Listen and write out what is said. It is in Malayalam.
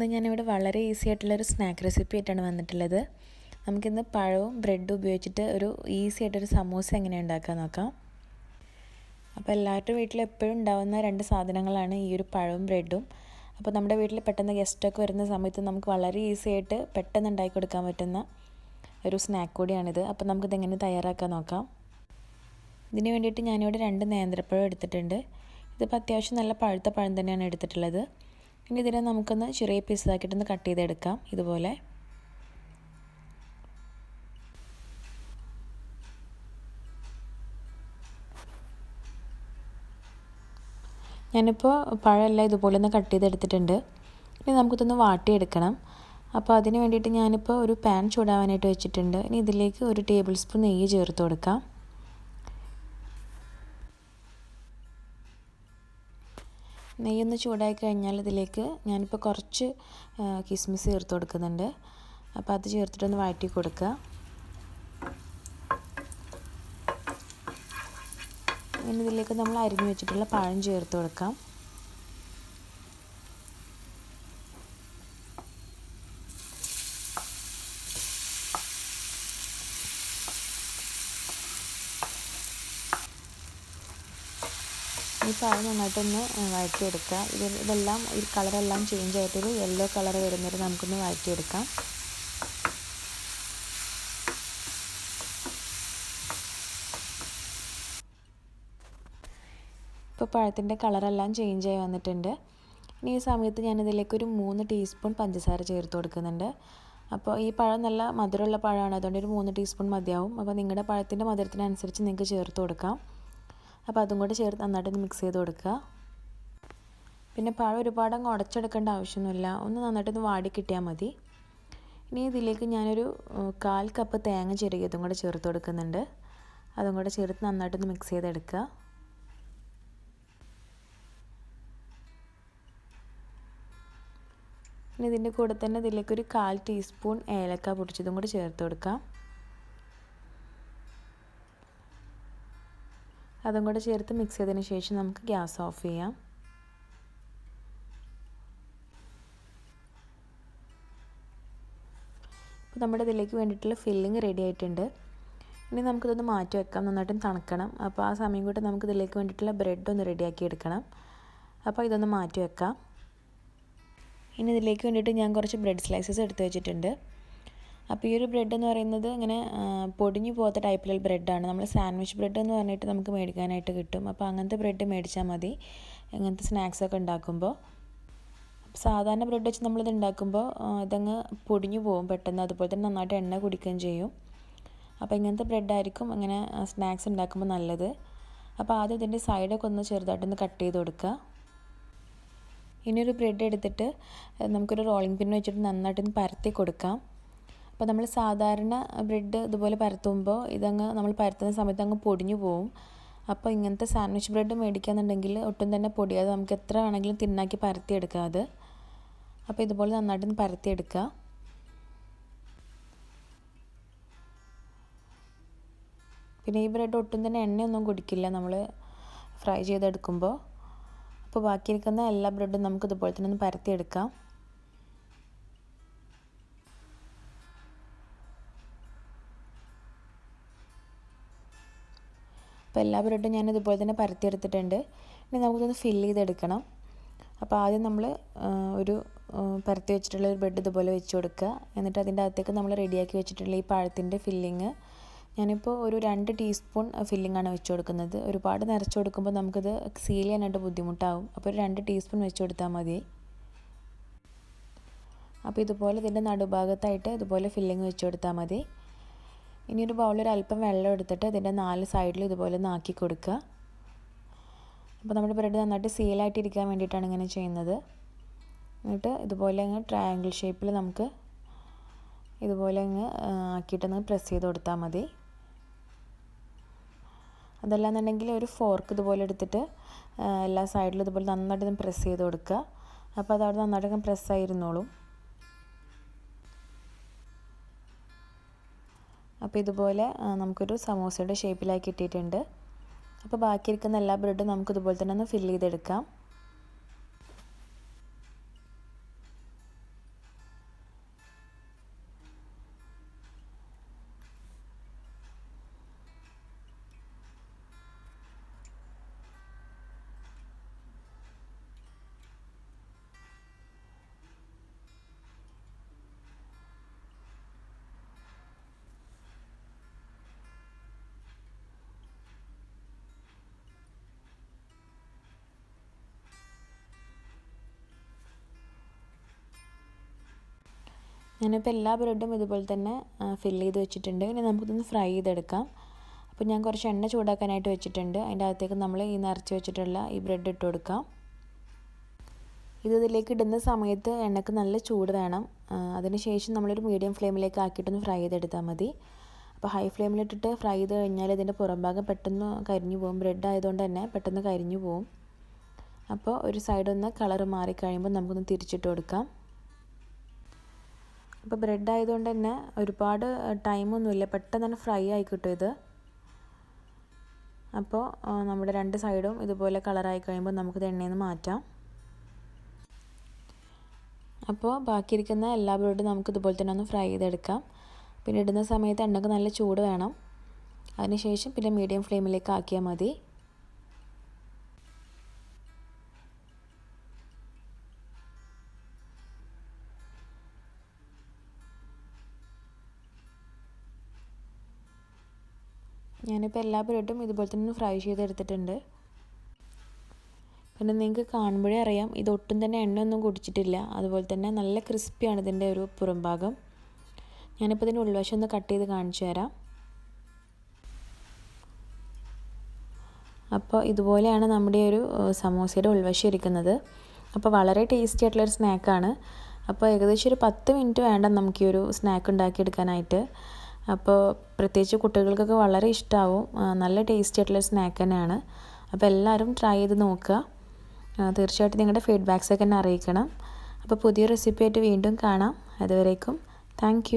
ഇന്ന് ഞാനിവിടെ വളരെ ഈസി ആയിട്ടുള്ളൊരു സ്നാക്ക് റെസിപ്പി ആയിട്ടാണ് വന്നിട്ടുള്ളത്. നമുക്കിന്ന് പഴവും ബ്രെഡും ഉപയോഗിച്ചിട്ട് ഒരു ഈസി ആയിട്ടൊരു സമൂസ എങ്ങനെ ഉണ്ടാക്കാൻ നോക്കാം. അപ്പോൾ എല്ലാവരുടെ വീട്ടിലും എപ്പോഴും ഉണ്ടാകുന്ന രണ്ട് സാധനങ്ങളാണ് ഈ ഒരു പഴവും ബ്രെഡും അപ്പോൾ നമ്മുടെ വീട്ടിൽ പെട്ടെന്ന് ഗസ്റ്റൊക്കെ വരുന്ന സമയത്ത് നമുക്ക് വളരെ ഈസി ആയിട്ട് പെട്ടെന്ന് ഉണ്ടാക്കി കൊടുക്കാൻ പറ്റുന്ന ഒരു സ്നാക്ക് കൂടിയാണിത്. അപ്പോൾ നമുക്കിത് എങ്ങനെ തയ്യാറാക്കാൻ നോക്കാം. ഇതിന് വേണ്ടിയിട്ട് ഞാനിവിടെ രണ്ട് നേന്ത്രപ്പഴം എടുത്തിട്ടുണ്ട്. ഇതിപ്പോൾ അത്യാവശ്യം നല്ല പഴുത്ത പഴം തന്നെയാണ് എടുത്തിട്ടുള്ളത്. ഇനി ഇതിനെ നമുക്കൊന്ന് ചെറിയ പീസാക്കിയിട്ടൊന്ന് കട്ട് ചെയ്തെടുക്കാം. ഇതുപോലെ. ഞാനിപ്പോൾ പഴമെല്ലാം ഇതുപോലെ ഒന്ന് കട്ട് ചെയ്തെടുത്തിട്ടുണ്ട്. ഇനി നമുക്കിതൊന്ന് വാട്ടിയെടുക്കണം. അപ്പോൾ അതിന് വേണ്ടിയിട്ട് ഞാനിപ്പോൾ ഒരു പാൻ ചൂടാവാനായിട്ട് വെച്ചിട്ടുണ്ട്. ഇനി ഇതിലേക്ക് ഒരു ടേബിൾ സ്പൂൺ നെയ്യ് ചേർത്ത് കൊടുക്കാം. നെയ്യൊന്ന് ചൂടായി കഴിഞ്ഞാൽ ഇതിലേക്ക് ഞാനിപ്പോൾ കുറച്ച് കിസ്മിസ് ചേർത്ത് കൊടുക്കുന്നുണ്ട്. അപ്പോൾ അത് ചേർത്തിട്ടൊന്ന് വഴറ്റി കൊടുക്കുക. ഇനി ഇതിലേക്ക് നമ്മൾ അരിഞ്ഞു വെച്ചിട്ടുള്ള പഴം ചേർത്ത് കൊടുക്കാം. ഈ പഴം നന്നായിട്ടൊന്ന് വഴറ്റിയെടുക്കുക. ഇത് ഇതെല്ലാം ഈ കളറെല്ലാം ചേഞ്ച് ആയിട്ടൊരു യെല്ലോ കളർ വരുന്നവരെ നമുക്കൊന്ന് വഴറ്റിയെടുക്കാം. ഇപ്പോൾ പഴത്തിന്റെ കളറെല്ലാം ചേഞ്ച് ആയി വന്നിട്ടുണ്ട്. ഇനി ഈ സമയത്ത് ഞാനിതിലേക്ക് ഒരു മൂന്ന് ടീസ്പൂൺ പഞ്ചസാര ചേർത്ത് കൊടുക്കുന്നുണ്ട്. അപ്പോൾ ഈ പഴം നല്ല മധുരമുള്ള പഴമാണ്. അതുകൊണ്ട് ഒരു മൂന്ന് ടീസ്പൂൺ മതിയാവും. അപ്പോൾ നിങ്ങളുടെ പഴത്തിന്റെ മധുരത്തിനനുസരിച്ച് നിങ്ങൾക്ക് ചേർത്ത് കൊടുക്കാം. അപ്പോൾ അതും കൂടെ ചേർത്ത് നന്നായിട്ട് മിക്സ് ചെയ്ത് കൊടുക്കുക. പിന്നെ പഴം ഒരുപാട് അങ്ങ് ഉടച്ചെടുക്കേണ്ട ആവശ്യമൊന്നുമില്ല. ഒന്ന് നന്നായിട്ടൊന്ന് വാടി കിട്ടിയാൽ മതി. ഇനി ഇതിലേക്ക് ഞാനൊരു കാൽ കപ്പ് തേങ്ങ ചെറുകിയതും കൂടെ ചേർത്ത് കൊടുക്കുന്നുണ്ട്. അതും കൂടെ ചേർത്ത് നന്നായിട്ടൊന്ന് മിക്സ് ചെയ്തെടുക്കുക. ഇനി ഇതിന്റെ കൂടെ തന്നെ ഇതിലേക്ക് ഒരു കാൽ ടീസ്പൂൺ ഏലക്ക പൊടിച്ചതും കൂടി ചേർത്ത് കൊടുക്കാം. അതും കൂടെ ചേർത്ത് മിക്സ് ചെയ്തതിന് ശേഷം നമുക്ക് ഗ്യാസ് ഓഫ് ചെയ്യാം. അപ്പോൾ നമ്മുടെ ഇതിലേക്ക് വേണ്ടിയിട്ടുള്ള ഫില്ലിങ് റെഡി ആയിട്ടുണ്ട്. ഇനി നമുക്കിതൊന്ന് മാറ്റി വെക്കാം നന്നായിട്ടും തണുക്കണം. അപ്പോൾ ആ സമയം കൂട്ടി നമുക്ക് ഇതിലേക്ക് വേണ്ടിയിട്ടുള്ള ബ്രെഡ് ഒന്ന് റെഡിയാക്കി എടുക്കണം. അപ്പോൾ ഇതൊന്ന് മാറ്റി വെക്കാം. ഇനി ഇതിലേക്ക് വേണ്ടിയിട്ട് ഞാൻ കുറച്ച് ബ്രെഡ് സ്ലൈസസ് എടുത്ത് വെച്ചിട്ടുണ്ട്. അപ്പോൾ ഈ ഒരു ബ്രെഡ് എന്ന് പറയുന്നത് ഇങ്ങനെ പൊടിഞ്ഞു പോകാത്ത ടൈപ്പിലുള്ള ബ്രെഡാണ് നമ്മൾ സാൻഡ്വിച്ച് ബ്രെഡ് എന്ന് പറഞ്ഞിട്ട് നമുക്ക് മേടിക്കാനായിട്ട് കിട്ടും. അപ്പോൾ അങ്ങനത്തെ ബ്രെഡ് മേടിച്ചാൽ മതി. ഇങ്ങനത്തെ സ്നാക്സൊക്കെ ഉണ്ടാക്കുമ്പോൾ സാധാരണ ബ്രെഡ് വെച്ച് നമ്മളിത് ഉണ്ടാക്കുമ്പോൾ ഇതങ്ങ് പൊടിഞ്ഞു പോകും. പെട്ടെന്ന് അതുപോലെ തന്നെ നന്നായിട്ട് എണ്ണ കുടിക്കുകയും ചെയ്യും. അപ്പോൾ ഇങ്ങനത്തെ ബ്രെഡായിരിക്കും ഇങ്ങനെ സ്നാക്സ് ഉണ്ടാക്കുമ്പോൾ നല്ലത്. അപ്പോൾ ആദ്യം ഇതിന്റെ സൈഡൊക്കെ ഒന്ന് ചെറുതായിട്ടൊന്ന് കട്ട് ചെയ്ത് കൊടുക്കുക. ഇനിയൊരു ബ്രെഡ് എടുത്തിട്ട് നമുക്കൊരു റോളിംഗ് പിൻ വെച്ചിട്ട് നന്നായിട്ടൊന്ന് പരത്തി കൊടുക്കാം. അപ്പോൾ നമ്മൾ സാധാരണ ബ്രെഡ് ഇതുപോലെ പരത്തുമ്പോൾ ഇതങ്ങ് നമ്മൾ പരത്തുന്ന സമയത്ത് അങ്ങ് പൊടിഞ്ഞു പോവും. അപ്പോൾ ഇങ്ങനത്തെ സാൻഡ്വിച്ച് ബ്രെഡ് മേടിക്കാന്നുണ്ടെങ്കിൽ ഒട്ടും തന്നെ പൊടിയാതെ നമുക്ക് എത്ര വേണമെങ്കിലും തിന്നാക്കി പരത്തിയെടുക്കാം അത്. അപ്പോൾ ഇതുപോലെ നന്നായിട്ട് പരത്തിയെടുക്കുക പിന്നെ ഈ ബ്രെഡ് ഒട്ടും തന്നെ എണ്ണയൊന്നും കുടിക്കില്ല നമ്മൾ ഫ്രൈ ചെയ്തെടുക്കുമ്പോൾ. അപ്പോൾ ബാക്കിയിരിക്കുന്ന എല്ലാ ബ്രെഡും നമുക്ക് ഇതുപോലെ തന്നെ ഒന്ന് പരത്തിയെടുക്കാം. അപ്പോൾ എല്ലാ ബ്രെഡും ഞാൻ ഇതുപോലെ തന്നെ പരത്തിയെടുത്തിട്ടുണ്ട്. ഇനി നമുക്കിതൊന്ന് ഫില്ല് ചെയ്തെടുക്കണം. അപ്പോൾ ആദ്യം നമ്മൾ ഒരു പരത്തി വെച്ചിട്ടുള്ള ഒരു ബ്രെഡ് ഇതുപോലെ വെച്ച് കൊടുക്കുക. എന്നിട്ട് അതിന്റെ അകത്തേക്ക് നമ്മൾ റെഡിയാക്കി വെച്ചിട്ടുള്ള ഈ പഴത്തിന്റെ ഫില്ലിങ് ഞാനിപ്പോൾ ഒരു രണ്ട് ടീസ്പൂൺ ഫില്ലിംഗ് ആണ് വെച്ച് കൊടുക്കുന്നത്. ഒരുപാട് നിറച്ച് കൊടുക്കുമ്പോൾ നമുക്കിത് സീൽ ചെയ്യാനായിട്ട് ബുദ്ധിമുട്ടാവും. അപ്പോൾ ഒരു രണ്ട് ടീസ്പൂൺ വെച്ച് കൊടുത്താൽ മതി. അപ്പോൾ ഇതുപോലെ ഇതിന്റെ നടുഭാഗത്തായിട്ട് ഇതുപോലെ ഫില്ലിങ് വെച്ച് കൊടുത്താൽ മതി. ഇനി ഒരു ബൗളിൽ അല്പം വെള്ളം എടുത്തിട്ട് ഇതിന്റെ നാല് സൈഡിൽ ഇതുപോലെ നാക്കി കൊടുക്കുക. അപ്പോൾ നമ്മുടെ ബ്രെഡ് നന്നായിട്ട് സീലായിട്ടിരിക്കാൻ വേണ്ടിയിട്ടാണ് ഇങ്ങനെ ചെയ്യുന്നത്. എന്നിട്ട് ഇതുപോലെ അങ്ങ് ട്രയാങ്കിൾ ഷേപ്പിൽ നമുക്ക് ഇതുപോലെ അങ്ങ് ആക്കിയിട്ടൊന്ന് പ്രസ് ചെയ്ത് കൊടുത്താൽ മതി. അതല്ലാന്നുണ്ടെങ്കിൽ ഒരു ഫോർക്ക് ഇതുപോലെ എടുത്തിട്ട് എല്ലാ സൈഡിലും ഇതുപോലെ നന്നായിട്ട് പ്രസ് ചെയ്ത് കൊടുക്കുക. അപ്പോൾ അത് അവിടെ നന്നായിട്ട് പ്രസ്സായിരുന്നോളും അപ്പോൾ ഇതുപോലെ നമുക്കൊരു സമോസയുടെ ഷേപ്പിലാക്കി കിട്ടിയിട്ടുണ്ട്. അപ്പോൾ ബാക്കി ഇരിക്കുന്ന എല്ലാ ബ്രെഡും നമുക്ക് ഇതുപോലെ തന്നെ ഒന്ന് ഫില്ല് ചെയ്തെടുക്കാം. ഞാനിപ്പോൾ എല്ലാ ബ്രെഡും ഇതുപോലെ തന്നെ ഫില്ല് ചെയ്ത് വെച്ചിട്ടുണ്ട്. ഇനി നമുക്കിതൊന്ന് ഫ്രൈ ചെയ്തെടുക്കാം. അപ്പോൾ ഞാൻ കുറച്ച് എണ്ണ ചൂടാക്കാനായിട്ട് വെച്ചിട്ടുണ്ട്. അതിന്റെ അകത്തേക്ക് നമ്മൾ ഈ നിറച്ച് വെച്ചിട്ടുള്ള ഈ ബ്രെഡ് ഇട്ട് കൊടുക്കാം. ഇത് ഇതിലേക്ക് ഇടുന്ന സമയത്ത് എണ്ണക്ക് നല്ല ചൂട് വേണം. അതിനുശേഷം നമ്മളൊരു മീഡിയം ഫ്ലെയിമിലേക്ക് ആക്കിയിട്ടൊന്ന് ഫ്രൈ ചെയ്തെടുത്താൽ മതി. അപ്പോൾ ഹൈ ഫ്ലെയിമിലിട്ടിട്ട് ഫ്രൈ ചെയ്ത് കഴിഞ്ഞാൽ ഇതിന്റെ പുറം ഭാഗം പെട്ടെന്ന് കരിഞ്ഞു പോകും. ബ്രെഡ് ആയതുകൊണ്ട് തന്നെ പെട്ടെന്ന് കരിഞ്ഞു പോകും. അപ്പോൾ ഒരു സൈഡൊന്ന് കളർ മാറിക്കഴിയുമ്പോൾ നമുക്കൊന്ന് തിരിച്ചിട്ട് കൊടുക്കാം. അപ്പോൾ ബ്രെഡ് ആയതുകൊണ്ട് തന്നെ ഒരുപാട് ടൈമൊന്നുമില്ല പെട്ടെന്ന് തന്നെ ഫ്രൈ ആയി കിട്ടും ഇത്. അപ്പോൾ നമ്മുടെ രണ്ട് സൈഡും ഇതുപോലെ കളറായി കഴിയുമ്പോൾ നമുക്കിത് എണ്ണയിൽ നിന്ന് മാറ്റാം. അപ്പോൾ ബാക്കിയിരിക്കുന്ന എല്ലാ ബ്രെഡും നമുക്ക് ഇതുപോലെ തന്നെ ഒന്ന് ഫ്രൈ ചെയ്തെടുക്കാം. പിന്നെ ഇടുന്ന സമയത്ത് എണ്ണക്ക് നല്ല ചൂട് വേണം. അതിനുശേഷം പിന്നെ മീഡിയം ഫ്ലെയിമിലേക്ക് ആക്കിയാൽ മതി. ഞാനിപ്പോൾ എല്ലാ ബ്രെഡും ഇതുപോലെ തന്നെ ഫ്രൈ ചെയ്തെടുത്തിട്ടുണ്ട്. പിന്നെ നിങ്ങൾക്ക് കാണുമ്പോഴേ അറിയാം ഇത് ഒട്ടും തന്നെ എണ്ണയൊന്നും കുടിച്ചിട്ടില്ല. അതുപോലെ തന്നെ നല്ല ക്രിസ്പിയാണ് ഇതിന്റെ ഒരു പുറംഭാഗം. ഞാനിപ്പോൾ ഇതിന്റെ ഉൾവശം ഒന്ന് കട്ട് ചെയ്ത് കാണിച്ചു തരാം. അപ്പോൾ ഇതുപോലെയാണ് നമ്മുടെ ഒരു സമോസയുടെ ഉൾവശം ഇരിക്കുന്നത്. അപ്പോൾ വളരെ ടേസ്റ്റി ആയിട്ടുള്ളൊരു സ്നാക്കാണ്. അപ്പോൾ ഏകദേശം ഒരു പത്ത് മിനിറ്റ് വേണ്ട നമുക്ക് ഈ ഒരു സ്നാക്ക് ഉണ്ടാക്കിയെടുക്കാനായിട്ട്. അപ്പോൾ പ്രത്യേകിച്ച് കുട്ടികൾക്കൊക്കെ വളരെ ഇഷ്ടമാവും നല്ല ടേസ്റ്റി ആയിട്ടുള്ള സ്നാക്ക് തന്നെയാണ്. അപ്പോൾ എല്ലാവരും ട്രൈ ചെയ്ത് നോക്കുക. തീർച്ചയായിട്ടും നിങ്ങളുടെ ഫീഡ്ബാക്സ് ഒക്കെ എന്നെ അറിയിക്കണം. അപ്പോൾ പുതിയ റെസിപ്പി ആയിട്ട് വീണ്ടും കാണാം. അതുവരേക്കും താങ്ക്